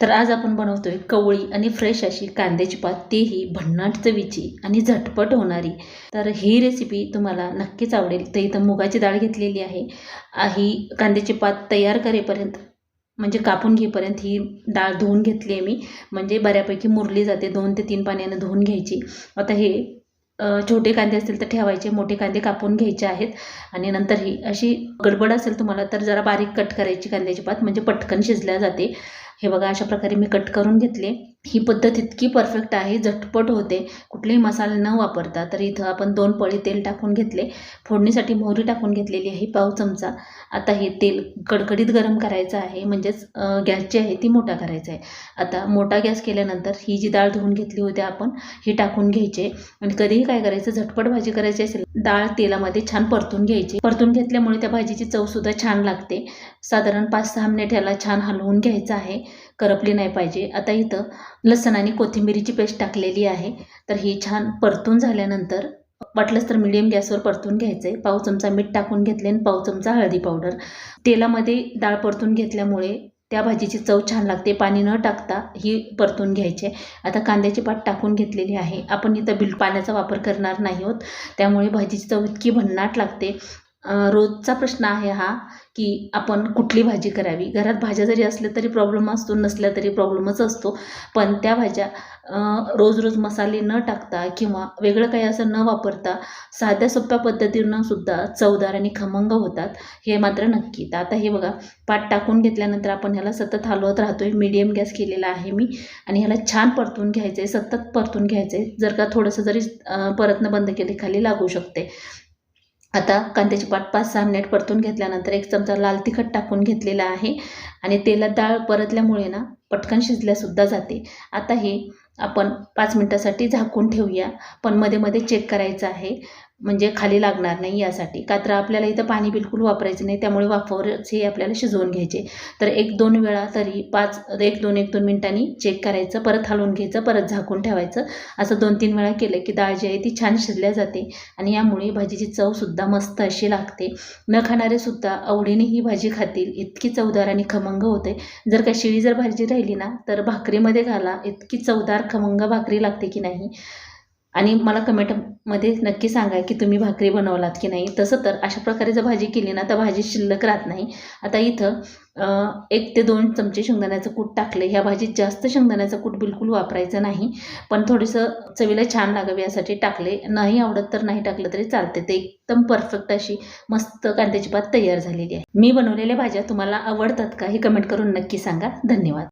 तर आज आपण बनवतोय कवळी आणि फ्रेश अशी कांद्याची पात. तेही भन्नाट चवीची आणि झटपट होणारी. तर ही रेसिपी तुम्हाला नक्कीच आवडेल. तर इथं मुगाची डाळ घेतलेली आहे. ही कांद्याची पात तयार करेपर्यंत म्हणजे कापून घेईपर्यंत ही डाळ धुवून घेतली आहे मी. म्हणजे बऱ्यापैकी मुरली जाते. दोन ते तीन पाण्यानं धुवून घ्यायची. आता हे छोटे कांदे असतील तर ठेवायचे. मोठे कांदे कापून घ्यायचे आहेत. आणि नंतर ही अशी गडबड असेल तुम्हाला तर जरा बारीक कट करायची कांद्याची पात. म्हणजे पटकन शिजल्या जाते. हे बघा अशा प्रकारे मी कट करून घेतले. ही पद्धत इतकी परफेक्ट आहे झटपट होते. कुठलेही मसाले न वापरता. तर इथं आपण दोन पळी तेल टाकून घेतले. फोडणीसाठी मोहरी टाकून घेतलेली आहे पाव चमचा. आता हे तेल कडकडीत गरम करायचं आहे. म्हणजेच गॅस जी आहे ती मोठा करायचा आहे. आता मोठा गॅस केल्यानंतर ही जी डाळ धुवून घेतली होती आपण ही टाकून घ्यायची. आणि कधीही काय करायचं झटपट भाजी करायची असेल डाळ तेलामध्ये छान परतून घ्यायची. परतून घेतल्यामुळे त्या भाजीची चवसुद्धा छान लागते. साधारण पाच सहा मिनिट ह्याला छान हलवून घ्यायचं आहे. करपली नाही पाहिजे. आता इथं लसण आणि कोथिंबिरीची पेस्ट टाकलेली आहे. तर ही छान परतून झाल्यानंतर वाटलंच तर मिडियम गॅसवर परतून घ्यायचं आहे पाव चमचा मीठ टाकून घेतले आणि पाव चमचा हळदी पावडर तेलामध्ये डाळ परतून घेतल्यामुळे त्या भाजीची चव छान लागते. पाणी न टाकता ही परतून घ्यायची. आहे. आता कांद्याची पात टाकून घेतलेली आहे. आपण इथं बिल पाण्याचा वापर करणार नाही आहोत. त्यामुळे भाजीची चव इतकी भन्नाट लागते. रोजचा प्रश्न आहे हा की आपण कुठली भाजी करावी? घरात भाज्या जरी असल्या तरी प्रॉब्लेम असतो नसल्या तरी प्रॉब्लेमच असतो. पण त्या भाज्या रोज रोज मसाले न टाकता किंवा वेगळं काही असं न वापरता साध्या सोप्या पद्धतीनं सुद्धा चवदार आणि खमंग होतात हे मात्र नक्की. तर आता हे बघा पाट टाकून घेतल्यानंतर आपण ह्याला सतत हलवत राहतो आहे मीडियम गॅस केलेला आहे मी. आणि ह्याला छान परतून घ्यायचं आहे सतत परतून घ्यायचं आहे जर का थोडंसं जरी परतनं परतणं बंद केले खाली लागू शकते. आता कांद्याची पाट पाच सहा मिनिट परतून घेतल्यानंतर एक चमचा लाल तिखट टाकून घेतलेला आहे. आणि तेलात डाळ परतल्यामुळे ना पटकन शिजल्यासुद्धा जाते. आता हे आपण पाच मिनटासाठी झाकून ठेवूया. पण मध्ये मध्ये चेक करायचं आहे. म्हणजे खाली लागणार नाही यासाठी. का तर आपल्याला इथं पाणी बिलकुल वापरायचं नाही त्यामुळे वाफावरच हे आपल्याला शिजवून घ्यायचे. तर एक दोन वेळा तरी पाच एक दोन एक दोन मिनिटांनी चेक करायचं परत हलवून घ्यायचं परत झाकून ठेवायचं. असं दोन तीन वेळा केलं की डाळ जी आहे ती छान शिजल्या जाते आणि यामुळे भाजीची चवसुद्धा मस्त अशी लागते. न खाणारेसुद्धा आवडीने ही भाजी खातील. इतकी चवदार आणि खमंग होते. जर का शिळी जर भाजी राहिली ना तर भाकरीमध्ये घाला. इतकी चवदार खमंग भाकरी लागते की नाही? आणि मला कमेंटमध्ये नक्की सांगा की तुम्ही भाकरी बनवलात की नाही. तसं तर अशा प्रकारे जर भाजी केली ना तर भाजी शिल्लक राहत नाही. आता इथं एक ते दोन चमचे शेंगदाण्याचं कूट टाकलं ह्या भाजीत जास्त शेंगदाण्याचं कूट बिलकुल वापरायचं नाही. पण थोडंसं चवीला छान लागावे यासाठी टाकले. नाही आवडत तर नाही टाकलं तरी चालते ते एकदम परफेक्ट अशी मस्त कांद्याची पात तयार झालेली आहे. मी बनवलेल्या भाज्या तुम्हाला आवडतात का हे कमेंट करून नक्की सांगा. धन्यवाद.